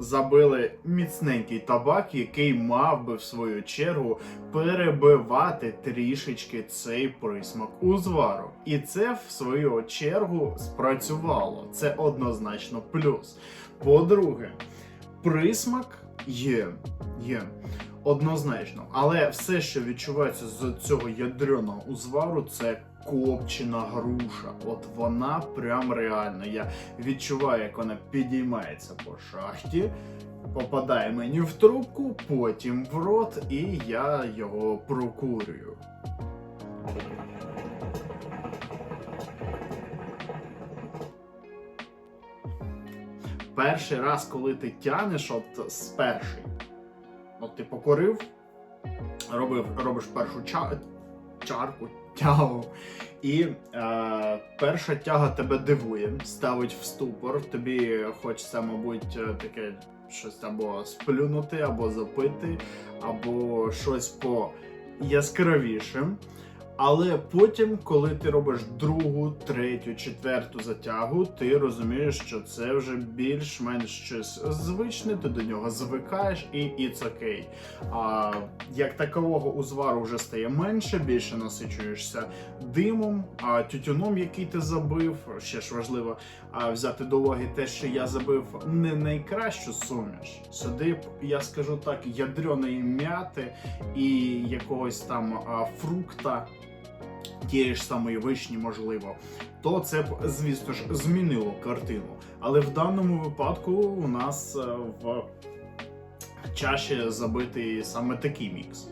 забили міцненький табак, який мав би в свою чергу перебивати трішечки цей присмак узвару. І це в свою чергу спрацювало. Це однозначно плюс. По-друге, присмак є, є. Однозначно, але все, що відчувається з цього ядреного узвару, це копчена груша. От вона прям реально. Я відчуваю, як вона підіймається по шахті, попадає мені в трубку, потім в рот, і я його прокурюю. Перший раз, коли ти тянеш, от з перший, от ти покорив, робив, робиш першу ча, чарку, тягу, і е, перша тяга тебе дивує, ставить в ступор. Тобі хочеться, мабуть, е, таке щось або сплюнути, або запити, або щось по яскравішим. Але потім, коли ти робиш другу, третю, четверту затягу, ти розумієш, що це вже більш-менш щось звичне, ти до нього звикаєш і it's okay. А як такового узвару вже стає менше, більше насичуєшся димом, а тютюном, який ти забив. Ще ж важливо а, взяти до уваги те, що я забив не найкращу суміш. Сюди, я скажу так, ядреної м'яти і якогось там а, фрукта. Тієї ж самої вишні, можливо, то це б, звісно ж, змінило картину. Але в даному випадку у нас е, в чаші забитий саме такий мікс.